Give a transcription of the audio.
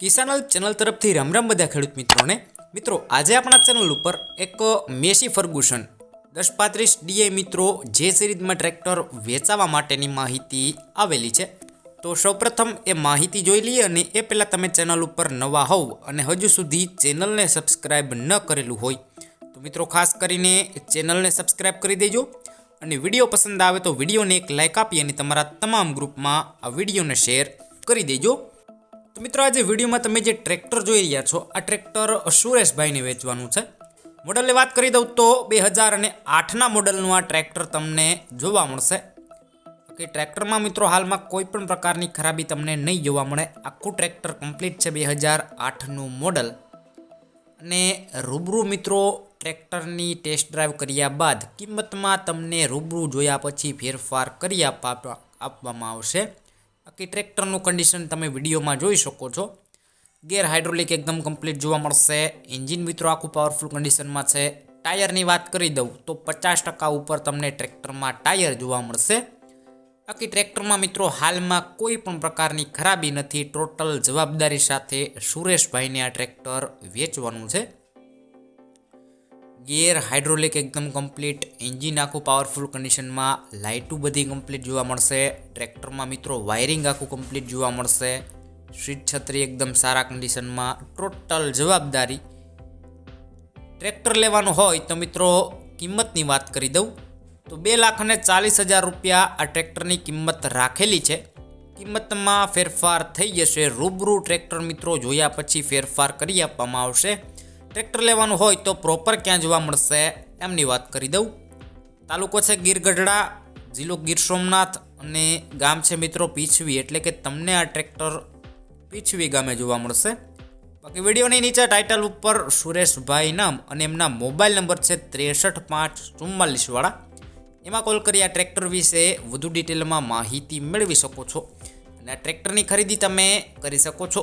કિસાનલ channel તરફથી રામ રામ બધા ખેડૂત મિત્રોને. મિત્રો, આજે આપણા ચેનલ ઉપર એક મેસી ફર્ગુસન, દસ પાંત્રીસ ડીએ મિત્રો જે સિરીઝમાં ટ્રેક્ટર વેચાવા માટેની માહિતી આવેલી છે. તો સૌપ્રથમ એ માહિતી જોઈ લઈએ અને એ પહેલાં તમે ચેનલ ઉપર નવા હોવ અને હજુ સુધી ચેનલને સબસ્ક્રાઈબ ન કરેલું હોય, તો મિત્રો ખાસ કરીને ચેનલને સબસ્ક્રાઈબ કરી દેજો. અને વીડિયો પસંદ આવે તો વિડીયોને એક લાઇક આપી અને તમારા તમામ ગ્રુપમાં આ વિડીયોને શેર કરી દેજો. તો મિત્રો આજે વિડીયોમાં તમે જે ટ્રેક્ટર જોઈ રહ્યા છો, આ ટ્રેક્ટર સુરેશભાઈને વેચવાનું છે. મોડલની વાત કરી દઉં તો બે હજાર અને આઠના મોડલનું આ ટ્રેક્ટર તમને જોવા મળશે. કે ટ્રેક્ટરમાં મિત્રો હાલમાં કોઈ પણ પ્રકારની ખરાબી તમને નહીં જોવા મળે. આખું ટ્રેક્ટર કમ્પ્લીટ છે બે હજાર આઠનું મોડલ. અને રૂબરૂ મિત્રો ટ્રેક્ટરની ટેસ્ટ ડ્રાઈવ કર્યા બાદ કિંમતમાં તમને રૂબરૂ જોયા પછી ફેરફાર કરી આપવા આપવામાં આવશે. બાકી ટ્રેક્ટરનું કન્ડિશન તમે વિડીયોમાં જોઈ શકો છો. ગેર હાઇડ્રોલિક એકદમ કમ્પ્લીટ જોવા મળશે. એન્જિન મિત્રો આખું પાવરફુલ કન્ડિશનમાં છે. ટાયરની વાત કરી દઉં તો પચાસ ટકા ઉપર તમને ટ્રેક્ટરમાં ટાયર જોવા મળશે. બાકી ટ્રેક્ટરમાં મિત્રો હાલમાં કોઈ પણ પ્રકારની ખરાબી નથી. ટોટલ જવાબદારી સાથે સુરેશભાઈને આ ટ્રેક્ટર વેચવાનું છે. ગિયર હાઇડ્રોલિક એકદમ કમ્પ્લીટ એન્જિન આખું પાવરફુલ કન્ડિશનમાં લાઇટું બધી કમ્પ્લીટ જોવા મળશે. ટ્રેક્ટરમાં મિત્રો વાયરિંગ આખું કમ્પ્લીટ જોવા મળશે. સીટ છત્રી એકદમ સારા કન્ડિશનમાં ટોટલ જવાબદારી. ટ્રેક્ટર લેવાનું હોય તો મિત્રો કિંમતની વાત કરી દઉં. તો બે લાખ અને ચાલીસ હજાર રૂપિયા આ ટ્રેક્ટરની કિંમત રાખેલી છે. કિંમતમાં ફેરફાર થઈ જશે. રૂબરૂ ટ્રેક્ટર મિત્રો જોયા પછી ફેરફાર કરી આપવામાં આવશે. ટ્રેક્ટર લેવાનું હોય તો પ્રોપર ક્યાં જોવા મળશે, એમની વાત કરી દઉં. તાલુકો છે ગીર ગઢડા જિલ્લો ગીર સોમનાથ અને ગામ છે મિત્રો પીછવી, એટલે કે તમને આ ટ્રેક્ટર પીછવી ગામે જોવા મળશે. બાકી વિડીયોની નીચે ટાઇટલ ઉપર સુરેશભાઈ નામ અને એમના મોબાઈલ નંબર છે ત્રેસઠ પાંચ ચુમ્માલીસવાળા. એમાં કોલ કરી આ ટ્રેક્ટર વિશે વધુ ડિટેલમાં માહિતી મેળવી શકો છો. અને આ ટ્રેક્ટરની ખરીદી તમે કરી શકો છો.